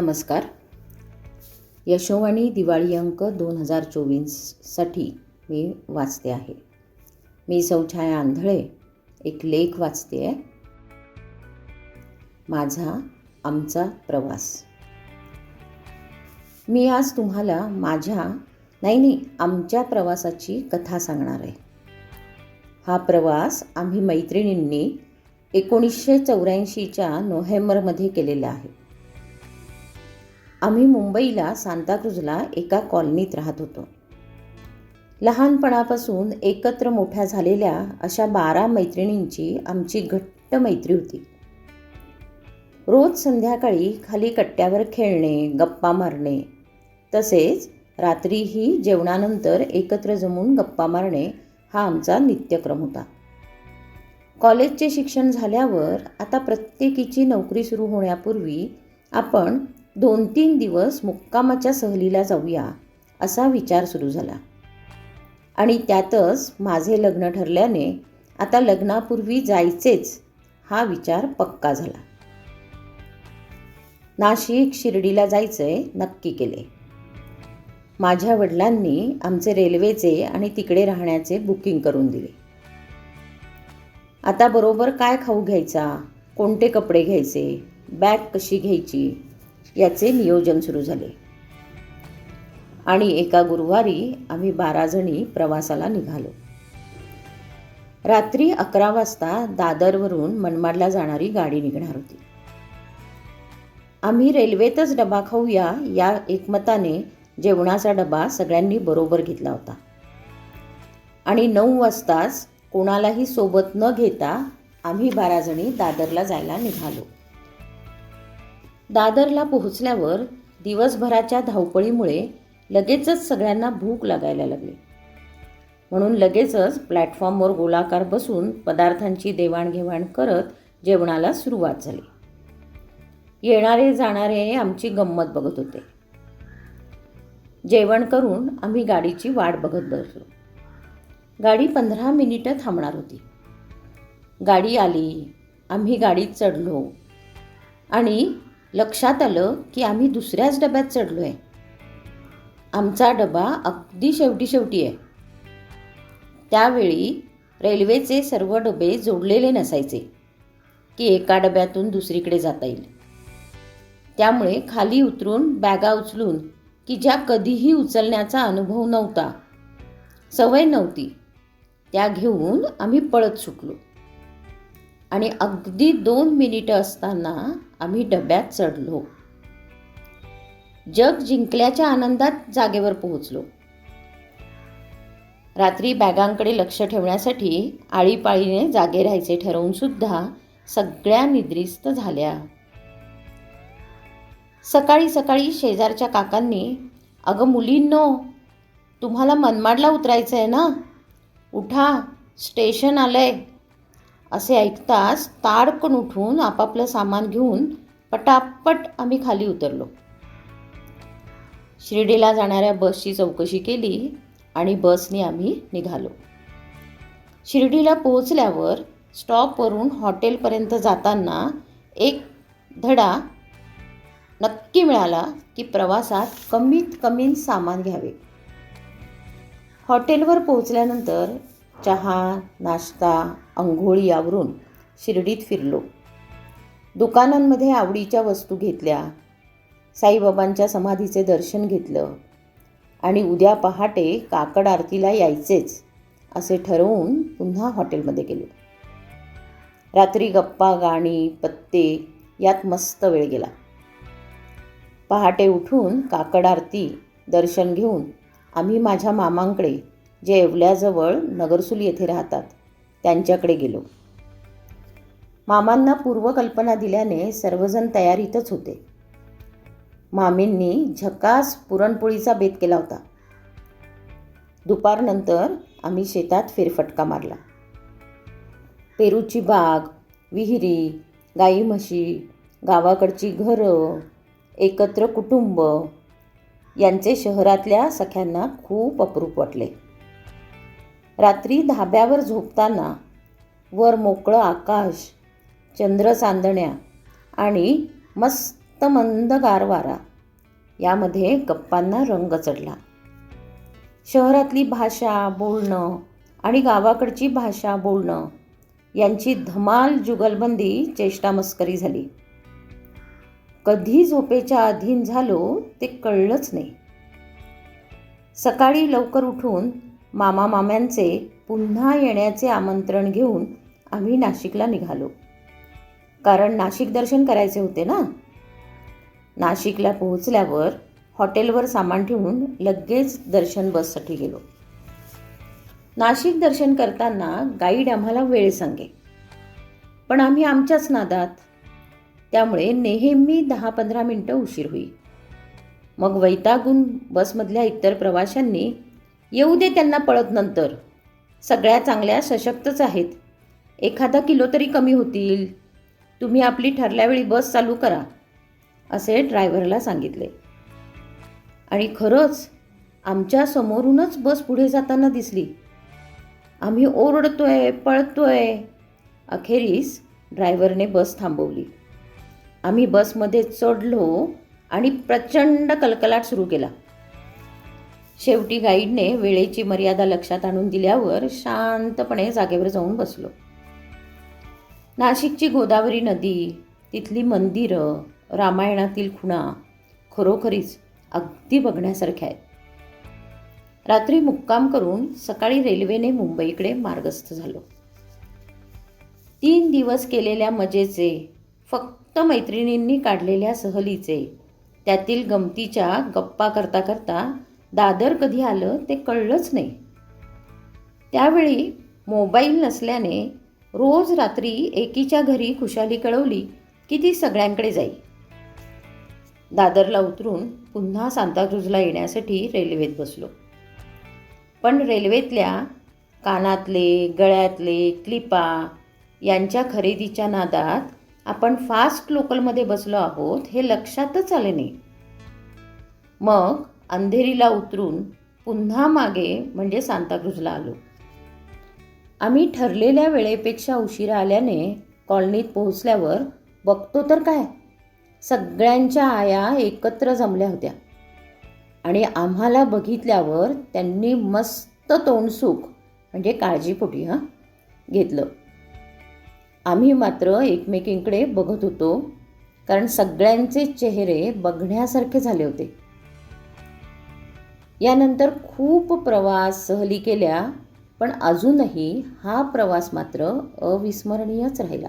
नमस्कार. यशोवाणी दिवाळी अंक दोन हजार चोवीससाठी मी वाचते आहे. मी सौछाया आंधळे एक लेख वाचते आहे. माझा आमचा प्रवास. मी आज तुम्हाला माझ्या नाही नाही आमच्या प्रवासाची कथा सांगणार आहे. हा प्रवास आम्ही मैत्रिणींनी एकोणीसशे चौऱ्याऐंशीच्या नोव्हेंबरमध्ये केलेला आहे. आम्ही मुंबईला सांताक्रुजला एका कॉलनीत राहत होतो. लहानपणापासून एकत्र मोठ्या झालेल्या अशा बारा मैत्रिणींची आमची घट्ट मैत्री होती. रोज संध्याकाळी खाली कट्ट्यावर खेळणे गप्पा मारणे तसेच रात्रीही जेवणानंतर एकत्र जमून गप्पा मारणे हा आमचा नित्यक्रम होता. कॉलेजचे शिक्षण झाल्यावर आता प्रत्येकीची नोकरी सुरू होण्यापूर्वी आपण दोन तीन दिवस मुक्कामाच्या सहलीला जाऊया असा विचार सुरू झाला. आणि त्यातच माझे लग्न ठरल्याने आता लग्नापूर्वी जायचेच हा विचार पक्का झाला. नाशिक शिर्डीला जायचंय नक्की केले. माझ्या वडिलांनी आमचे रेल्वेचे आणि तिकडे राहण्याचे बुकिंग करून दिले. आता बरोबर काय खाऊ घ्यायचा कोणते कपडे घ्यायचे बॅग कशी घ्यायची याचे नियोजन सुरू झाले. आणि एका गुरुवारी आम्ही बारा जणी प्रवासाला निघालो. रात्री अकरा वाजता दादरवरून मनमाडला जाणारी गाडी निघणार होती. आम्ही रेल्वेतच डबा खाऊया या एकमताने जेवणाचा डबा सगळ्यांनी बरोबर घेतला होता. आणि नऊ वाजताच कोणालाही सोबत न घेता आम्ही बाराजणी दादरला जायला निघालो. दादरला पोहोचल्यावर दिवसभराच्या धावपळीमुळे लगेचच सगळ्यांना भूक लागायला लागली. म्हणून लगेचच प्लॅटफॉर्मवर गोलाकार बसून पदार्थांची देवाणघेवाण करत जेवणाला सुरुवात झाली. येणारे जाणारे आमची गंमत बघत होते. जेवण करून आम्ही गाडीची वाट बघत बसलो. गाडी पंधरा मिनिटं थांबणार होती. गाडी आली आम्ही गाडीत चढलो आणि लक्षात आलं की आम्ही दुसऱ्याच डब्यात चढलो आहे आमचा डबा अगदी शेवटी शेवटी आहे. त्यावेळी रेल्वेचे सर्व डबे जोडलेले नसायचे की एका डब्यातून दुसरीकडे जाता येईल. त्यामुळे खाली उतरून बॅगा उचलून की ज्या कधीही उचलण्याचा अनुभव नव्हता सवय नव्हती त्या घेऊन आम्ही पळत सुटलो. आणि अगदी दोन मिनिटं असताना आम्ही डब्यात चढलो. जग जिंकल्याच्या आनंदात जागेवर पोहोचलो. रात्री बॅगांकडे लक्ष ठेवण्यासाठी आळीपाळीने जागे राहायचे ठरवून सुद्धा सगळ्या निद्रिस्त झाल्या. सकाळी सकाळी शेजारच्या काकांनी अगं मुलींनो तुम्हाला मनमाडला उतरायचं आहे ना? उठा स्टेशन आलं आहे असे ऐकताच ताडकन उठून आपापलं सामान घेऊन पटापट आम्ही खाली उतरलो. शिर्डीला जाणाऱ्या बसची चौकशी केली आणि बसने आम्ही निघालो. शिर्डीला पोहोचल्यावर स्टॉपवरून हॉटेलपर्यंत जाताना एक धडा नक्की मिळाला की प्रवासात कमीत कमी सामान घ्यावे. हॉटेलवर पोहोचल्यानंतर चहा नाश्ता अंघोळी यावरून शिर्डीत फिरलो. दुकानांमध्ये आवडीच्या वस्तू घेतल्या. साईबाबांच्या समाधीचे दर्शन घेतलं. आणि उद्या पहाटे काकड आरतीला यायचेच असे ठरवून पुन्हा हॉटेलमध्ये गेलो. रात्री गप्पा गाणी पत्ते यात मस्त वेळ गेला. पहाटे उठून काकड आरती दर्शन घेऊन आम्ही माझ्या मामांकडे जे येवल्याजवळ नगरसूल येथे राहतात त्यांच्याकडे गेलो. मामांना पूर्वकल्पना दिल्याने सर्वजण तयारीतच होते. मामींनी झकास पुरणपोळीचा बेत केला होता. दुपारनंतर आम्ही शेतात फेरफटका मारला. पेरूची बाग विहिरी गाई म्हशी गावाकडची घरं एकत्र कुटुंब यांचे शहरातल्या सख्यांना खूप अप्रूप वाटले. रात्री धाब्यावर झोपताना वर मोकळं आकाश चंद्र चांदण्या आणि मस्त मंद गार वारा यामध्ये गप्पांना रंग चढला. शहरातली भाषा बोलणं आणि गावाकडची भाषा बोलणं यांची धमाल जुगलबंदी चेष्टामस्करी झाली. कधी झोपेच्या अधीन झालो ते कळलंच नाही. सकाळी लवकर उठून मामा माम्यांचे पुन्हा येण्याचे आमंत्रण घेऊन आम्ही नाशिकला निघालो. कारण नाशिक दर्शन करायचे होते ना? नाशिकला पोहोचल्यावर हॉटेलवर सामान ठेवून लगेच दर्शन बससाठी गेलो. नाशिक दर्शन करताना गाईड आम्हाला वेळ सांगे. पण आम्ही आमच्याच नादात. त्यामुळे नेहमी दहा पंधरा मिनटं उशीर होई मग वैतागून बसमधल्या इतर प्रवाशांनी येऊ दे त्यांना पळत नंतर. सगळ्या चांगल्या सशक्तच आहेत. एखादा किलो तरी कमी होतील. तुम्ही आपली ठरल्यावेळी बस चालू करा असे ड्रायव्हरला सांगितले. आणि खरंच आमच्या समोरूनच बस पुढे जाताना दिसली. आम्ही ओरडतोय पळतोय. अखेरीस ड्रायव्हरने बस थांबवली. आम्ही बसमध्ये चढलो आणि प्रचंड कलकलाट सुरू केला. शेवटी गाईडने वेळेची मर्यादा लक्षात आणून दिल्यावर शांतपणे जागेवर जाऊन बसलो. नाशिकची गोदावरी नदी तिथली मंदिरं रामायणातील खुणा खरोखरीच अगदी बघण्यासारख्या आहेत. रात्री मुक्काम करून सकाळी रेल्वेने मुंबईकडे मार्गस्थ झालो. तीन दिवस केलेल्या मजेचे फक्त मैत्रिणींनी काढलेल्या सहलीचे त्यातील गमतीच्या गप्पा करता करता दादर कधी आलं ते कळलंच नाही. त्यावेळी मोबाईल नसल्याने रोज रात्री एकीच्या घरी खुशाली कळवली की ती सगळ्यांकडे जाई. दादरला उतरून पुन्हा सांताक्रूजला येण्यासाठी रेल्वेत बसलो. पण रेल्वेतल्या कानातले गळ्यातले क्लिपा यांच्या खरेदीच्या नादात आपण फास्ट लोकलमध्ये बसलो आहोत हे लक्षातच आले नाही. मग अंधेरीला उतरून पुन्हा मागे म्हणजे सांताक्रूजला आलो. आम्ही ठरलेल्या वेळेपेक्षा उशिरा आल्याने कॉलनीत पोहोचल्यावर बघतो तर काय? सगळ्यांच्या आया एकत्र जमल्या होत्या. आणि आम्हाला बघितल्यावर त्यांनी मस्त तोंडसुख म्हणजे काळजीपोटी हां घेतलं. आम्ही मात्र एकमेकींकडे बघत होतो कारण सगळ्यांचे चेहरे बघण्यासारखे झाले होते. यानंतर खूप प्रवास सहली केल्या पण अजूनही हा प्रवास मात्र अविस्मरणीयच राहिला.